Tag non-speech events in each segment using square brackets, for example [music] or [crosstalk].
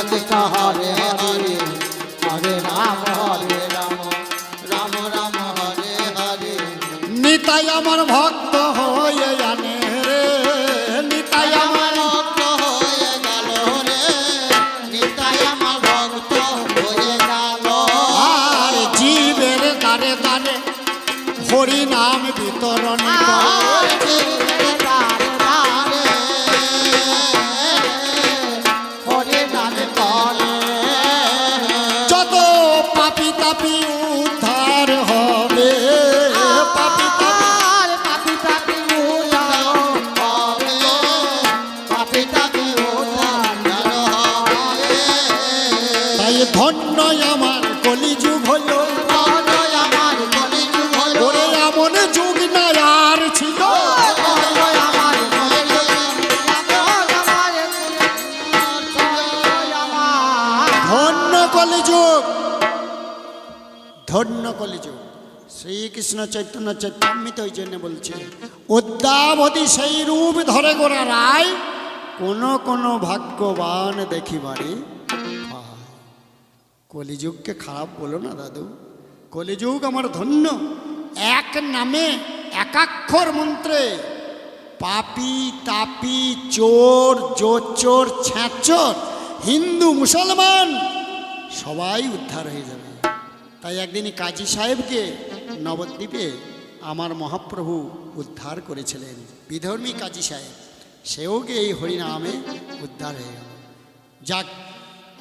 কৃষ্ণ কৃষ্ণ শ্রীকৃষ্ণ চৈতন্য চৈতাম্বিত ওই জন্য বলছে অদ্যাবধি সেই রূপ ধরে গোড়া রায়, কোন কোন ভাগ্যবান দেখিবারে। কলিযুগকে খারাপ বলো না দাদু। কলিযুগ আমার ধন্য। এক নামে একাক্ষর মন্ত্রে, পাপি, তাপি, চোর জোচোর ছ্যাঁচোর, হিন্দু, মুসলমান, সবাই উদ্ধার হয়ে যাবে। তাই একদিনই কাজী সাহেবকে নবদ্বীপে আমার মহাপ্রভু উদ্ধার করেছিলেন। বিধর্মী কাজী সাহেব, সেও গিয়ে এই হরিনামে উদ্ধার হয়ে গেল। যাক,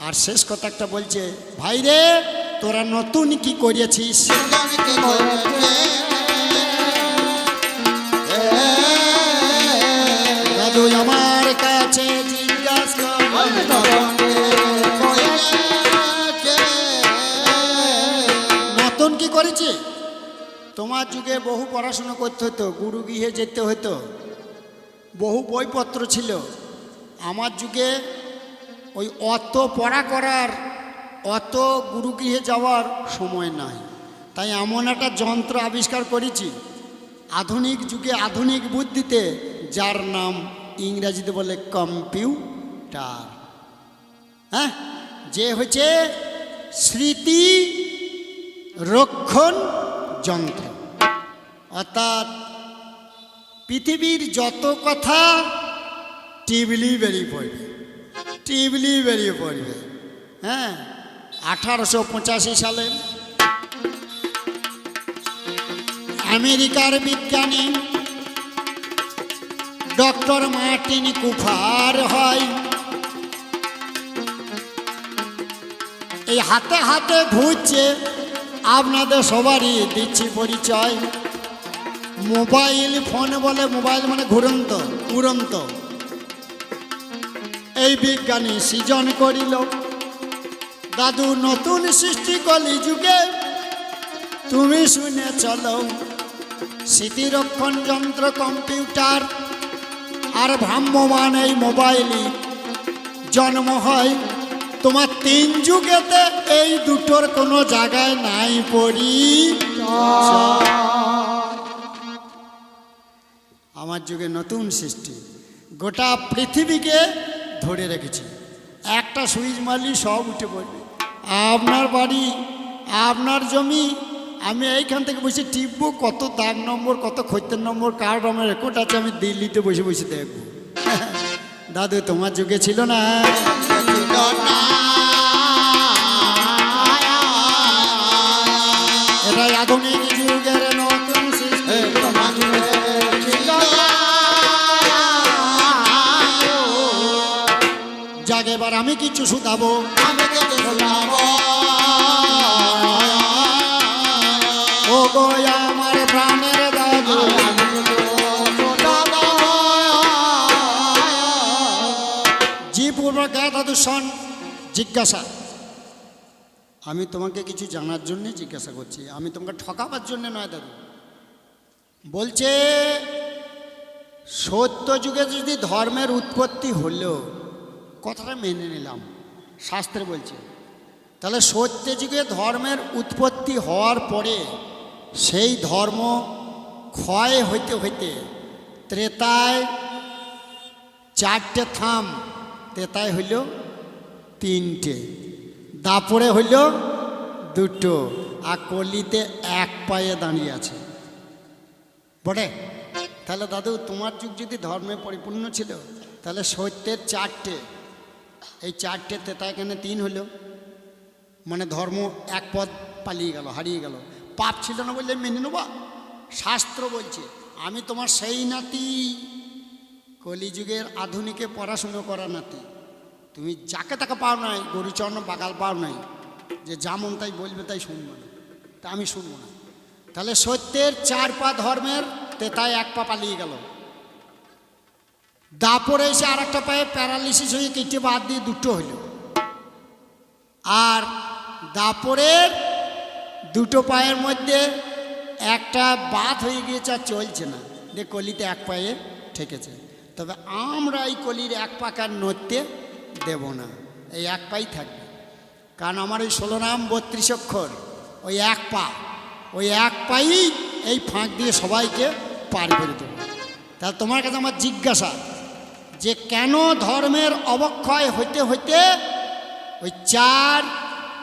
আর শেষ কথা একটা বলছে ভাইরে তোরা নতুন কি করিয়েছিস তোমার যুগে বহু পড়াশুনো করতে হতো গুরু গৃহে যেতে হতো বহু বইপত্র ছিল। আমার যুগে ওই অত পড়া করার, অত গুরুগৃহে যাওয়ার সময় নাই। তাই এমন একটা যন্ত্র আবিষ্কার করেছি। আধুনিক যুগে আধুনিক বুদ্ধিতে, যার নাম ইংরাজিতে বলে কম্পিউটার। হ্যাঁ? যে হচ্ছে স্মৃতি রক্ষণ যন্ত্র। অর্থাৎ পৃথিবীর যত কথা টিবলি বেরিয়ে পড়বে, টিবলি বেরিয়ে পড়বে। হ্যাঁ আঠারোশো পঁচাশি সালে আমেরিকার বিজ্ঞানী ডক্টর মার্টিন কুফার হয়, এই হাতে হাতে ঘুরছে আপনাদের সবারই দিচ্ছি পরিচয়। মোবাইল ফোন বলে মোবাইল মানে ঘুরন্ত, উড়ন্ত। এই বিজ্ঞানী সৃজন করিল, দাদু, নতুন সৃষ্টি কলি যুগে তুমি শুনে চলো স্মৃতিরক্ষণ যন্ত্র কম্পিউটার আর ভ্রাম্যমান এই মোবাইলই জন্ম হয় তিন যুগেতে এই দুটোর কোনো জায়গায় নাই পড়ি আমার যুগে নতুন সৃষ্টি। গোটা পৃথিবীকে ধরে রেখেছে। একটা সুইচ মারলি, সব উঠে পড়বে। আপনার বাড়ি, আপনার জমি, আমি এইখান থেকে বসে টিপবো, কত দাগ নম্বর, কত খৈতের নম্বর, কার রমের রেকর্ড আছে, আমি দিল্লিতে বসে বসে দেখব। [laughs] দাদু তোমার যুগে ছিল না। যাক এবার আমি কিছু শুধাবো। গো আমার প্রাণের দাদু। জিজ্ঞাসা। আমি তোমাকে কিছু জানার জন্য জিজ্ঞাসা করছি। আমি তোমাকে ঠকাবার জন্য নয়, দাদু। বলছে, সত্য যুগে যদি ধর্মের উৎপত্তি হলো কথাটা মেনে নিলাম। শাস্ত্রে বলছে, তাহলে সত্য যুগে ধর্মের উৎপত্তি হওয়ার পরে সেই ধর্ম ক্ষয় হইতে হইতে ত্রেতায় চারটে থাম। ত্রেতায় হইল তিনটে দাপড়ে হইল দুটো, আর কলিতে এক পায়ে দাঁড়িয়ে আছে। বটে? তাহলে দাদু, তোমার যুগ যদি ধর্মে পরিপূর্ণ ছিল, তাহলে সত্যের চারটে এই চারটে তেতা এখানে তিন হলো মানে ধর্ম এক পদ পালিয়ে গেল, হারিয়ে গেল। পাপ ছিল না বললে মেনে নেবা? শাস্ত্র বলছে, আমি তোমার সেই নাতি। কলিযুগের আধুনিকে পড়াশুনো করা নাতি। তুমি যাকে তাকে পাও নাই গরুচর্ণ বাগাল পাও নাই, যে যেমন তাই বলবে তাই শুনব না। তা আমি শুনব না। তাহলে সত্যের চার পা ধর্মের তেতায় এক পা পালিয়ে গেল। দাপরে এসে আর একটা পায়ে প্যারালিসিস হয়ে কেটে বাদ দিয়ে দুটো হইল আর দাপরের দুটো পায়ের মধ্যে একটা বাদ হয়ে গিয়েছে আর চলছে না। যে কলিতে এক পায়ে ঠেকেছে। তবে আমরা এই কলির এক পাকার নড়তে দেব না। এই এক পাই থাকবে। কারণ আমার এই ষোলো নাম বত্রিশ অক্ষর, ওই এক পা, ওই এক পাই এই ফাঁক দিয়ে সবাইকে পার করে দেবো। তাহলে তোমার কাছে আমার জিজ্ঞাসা যে কেন ধর্মের অবক্ষয় হইতে হইতে ওই চার,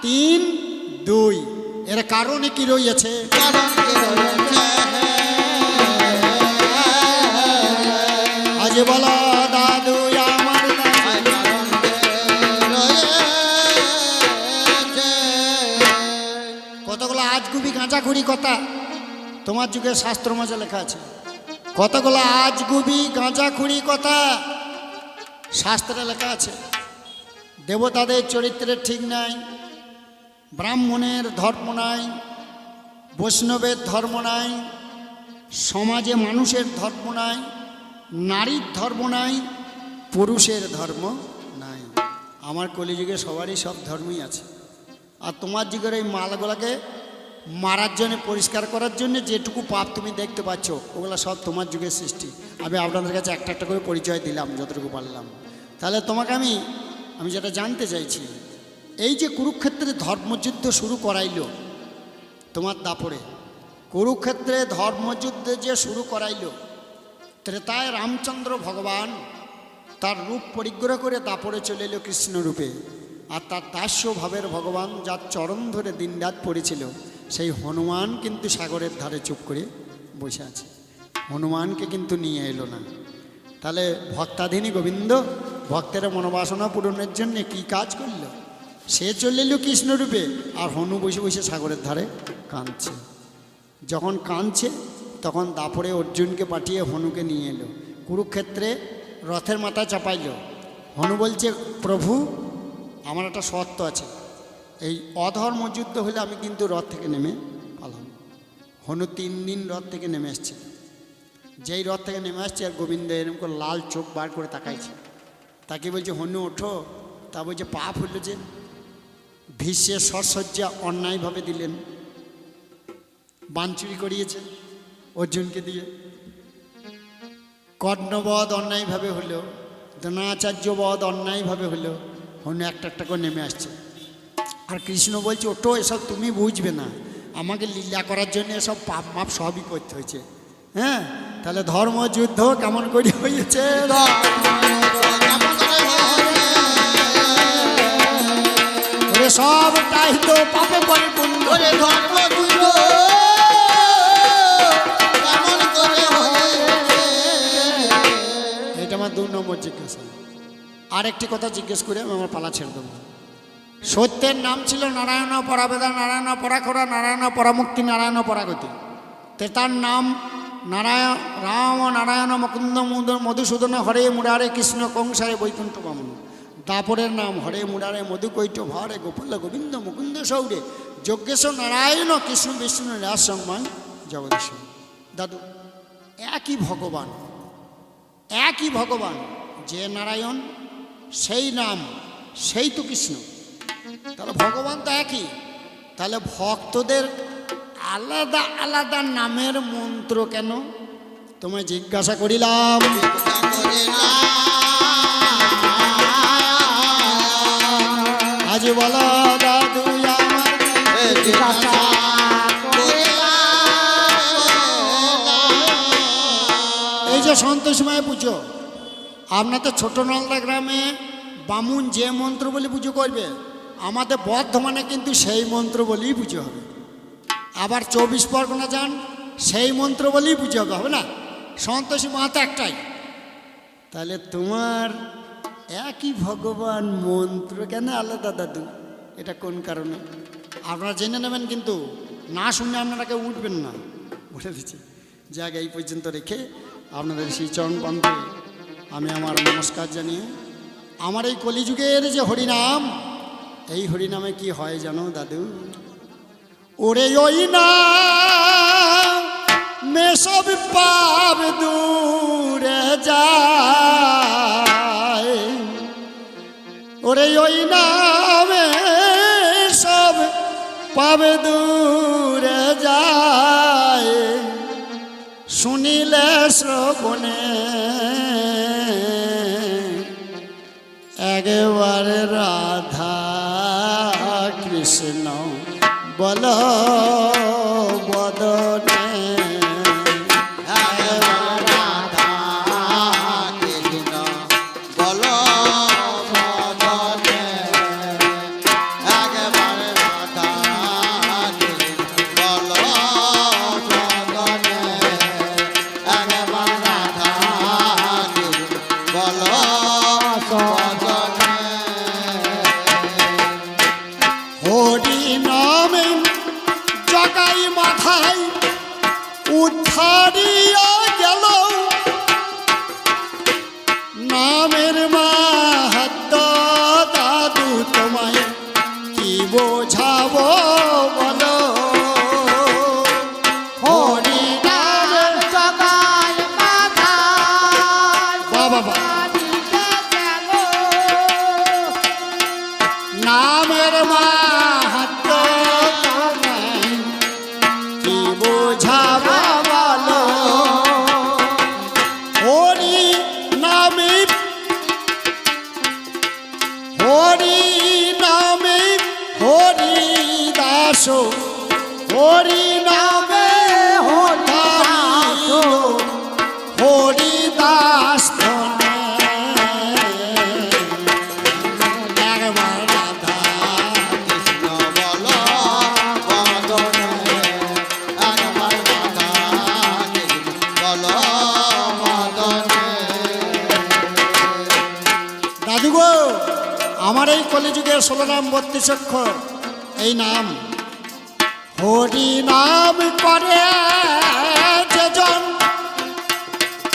তিন, দুই। এর কারণে কি রয়েছে আজ বলো, দাদু কতগুলো আজগুবি গাঁজাখুরি কথা তোমার যুগে শাস্ত্র মাঝে লেখা আছে। কতগুলো আজগুবি গাঁজাখুরি কথা শাস্ত্রে লেখা আছে, দেবতাদের চরিত্রের ঠিক নাই, ব্রাহ্মণের ধর্ম নাই, বৈষ্ণবের ধর্ম নাই, সমাজে মানুষের ধর্ম নাই, নারীর ধর্ম নাই, পুরুষের ধর্ম নাই। আমার কলিযুগে সবারই সব ধর্মই আছে। আর তোমার যুগের এই মালগুলাকে মারার জন্য, পরিষ্কার করার জন্য যেটুকু পাপ তুমি দেখতে পাচ্ছ, ওগুলো সব তোমার যুগের সৃষ্টি। আমি আপনাদের কাছে একটা একটা করে পরিচয় দিলাম, যতটুকু পারলাম। তাহলে তোমাকে আমি আমি যেটা জানতে চাইছি, এই যে কুরুক্ষেত্রে ধর্মযুদ্ধ শুরু করাইলো তোমার দাপড়ে কুরুক্ষেত্রে ধর্মযুদ্ধ যে শুরু করাইলো, ত্রেতায় রামচন্দ্র ভগবান তার রূপ পরিগ্রহ করে দাপড়ে চলে এলো কৃষ্ণরূপে আর তার দাস্য ভাবের ভগবান যার চরণ ধরে দিনরাত পড়েছিল, সেই হনুমান কিন্তু সাগরের ধারে চুপ করে বসে আছে। হনুমানকে কিন্তু নিয়ে এলো না। তাহলে ভক্তাধীনী গোবিন্দ ভক্তের মনোবাসনা পূরণের জন্য কি কাজ করল? সে চলে এলো কৃষ্ণরূপে আর হনু বসে বসে সাগরের ধারে কাঁদছে। যখন কাঁদছে, তখন দাপড়ে অর্জুনকে পাঠিয়ে হনুকে নিয়ে এলো। কুরুক্ষেত্রে রথের মাথায় চাপাইল। হনু বলছে, প্রভু, আমার একটা শর্ত আছে। এই অধর্ম যুদ্ধ হলে আমি কিন্তু রথ থেকে নেমে পালাম হনু তিন দিন রথ থেকে নেমে এসছে। যেই রথ থেকে নেমে আসছে, আর গোবিন্দ এরকম করে লাল চোখ বার করে তাকাইছে। তাকে বলছে, হনু, ওঠো। তা বলছে হলো যে ভীষ্মের সরসজ্জা অন্যায়ভাবে দিলেন। বানচুরি করিয়েছে অর্জুনকে দিয়ে। কর্ণবধ অন্যায়ভাবে হলো দ্রোণাচার্য বধ অন্যায়ভাবে হলো, হনু একটা একটা করে নেমে আসছে। আর কৃষ্ণ বলছে ওটো এসব তুমি বুঝবে না। আমাকে লীলা করার জন্য এসব পাপ মাপ সবই করতে হয়েছে। হ্যাঁ? তাহলে ধর্মযুদ্ধ কেমন করে হয়েছে? সবটাই তো পাপে করে হয়েছে? এটা আমার দু নম্বর জিজ্ঞাসা। আরেকটি কথা জিজ্ঞেস করে আমি আমার পালা ছেড়ে দেবো। সত্যের নাম ছিল নারায়ণ পরাবেদা নারায়ণ পরাখরা নারায়ণ পরামুক্তি নারায়ণ পরাগতি। তে তার নাম নারায়ণ, রাম নারায়ণ মুকুন্দ মধুসূদন হরে মুরারে কৃষ্ণ কংসারে বৈকুণ্ঠ বামন দাপরের নাম হরে মুরারে মধুকৈট ভরে গোপাল গোবিন্দ মুকুন্দ সৌরে। যজ্ঞেশ্বর নারায়ণ, কৃষ্ণ বিষ্ণু রাজ সম্মান জগদীশ্বর দাদু, একই ভগবান একই ভগবান, যে নারায়ণ, সেই নাম সেই তো কৃষ্ণ। তাহলে ভগবান তো একই। তাহলে ভক্তদের আলাদা আলাদা নামের মন্ত্র কেন? তোমায় জিজ্ঞাসা করিলাম। আজ বলো, দাদু, আমার এই যে সন্তোষময় পুজো আপনাদের ছোট নলদা গ্রামে বামুন যে মন্ত্র বলে পুজো করবে, আমাদের বর্ধমানে কিন্তু সেই মন্ত্র বলেই পুজো হবে। আবার চব্বিশ পরগনা যান, সেই মন্ত্র বলেই পুজো হবে না? সন্তোষী মাতা একটাই। তাহলে তোমার একই ভগবান মন্ত্র কেন আলাদা, দাদু? এটা কোন কারণে? আপনারা জেনে নেবেন কিন্তু, না শুনে আপনারা কেউ উঠবেন না। বলে দিচ্ছি জায়গা এই পর্যন্ত রেখে আপনাদের সেই চরণ পান্তে আমি আমার নমস্কার জানিয়ে, আমার এই কলিযুগের যে হরিনাম, এই হরিনামে কি হয় জানো, দাদু? ওরে ওই না মেসব পাপ দূরে যায়। ওরে ওই নামে সব পাবে দূরে যায়। শুনিলে শ্রবণে বল বোঝাবো বলো। নামের মাহাত্ম কি বোঝাবো বলো। দাস হরি নামে হরি হরি দাস আমার এই কলিযুগের ষোলো নাম বত্রিশ অক্ষর। এই নাম হরি নাম করে যেজন।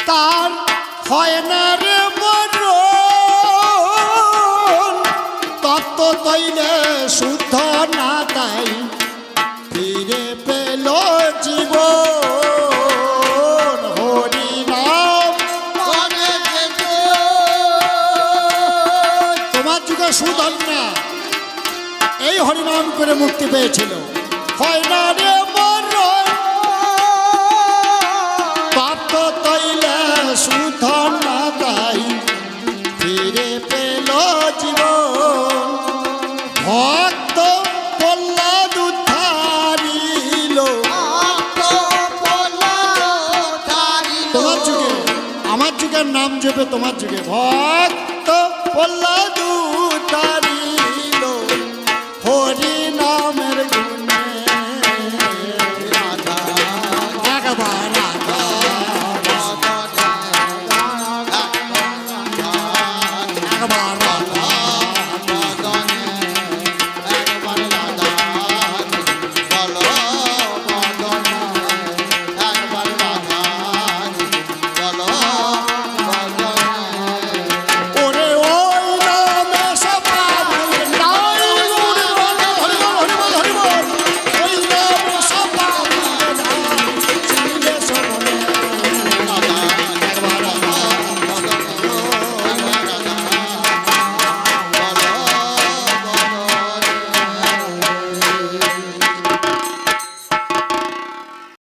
তার হয় না রে মরণ। তত্ত্ব তৈলে শুদ্ধ না তাই ফিরে পেল জীব হরি নাম তোমার যুগে এই হরিনাম করে মুক্তি পেয়েছিল। হয় না রে মরণ। পাপ তো তৈলে সুধন না তাই ফিরে পেল জীবন। তোমার যুগে আমার যুগের নাম জপে তোমার যুগে। ভক্ত প্রহ্লাদ উদ্ধারিল। হরি নামের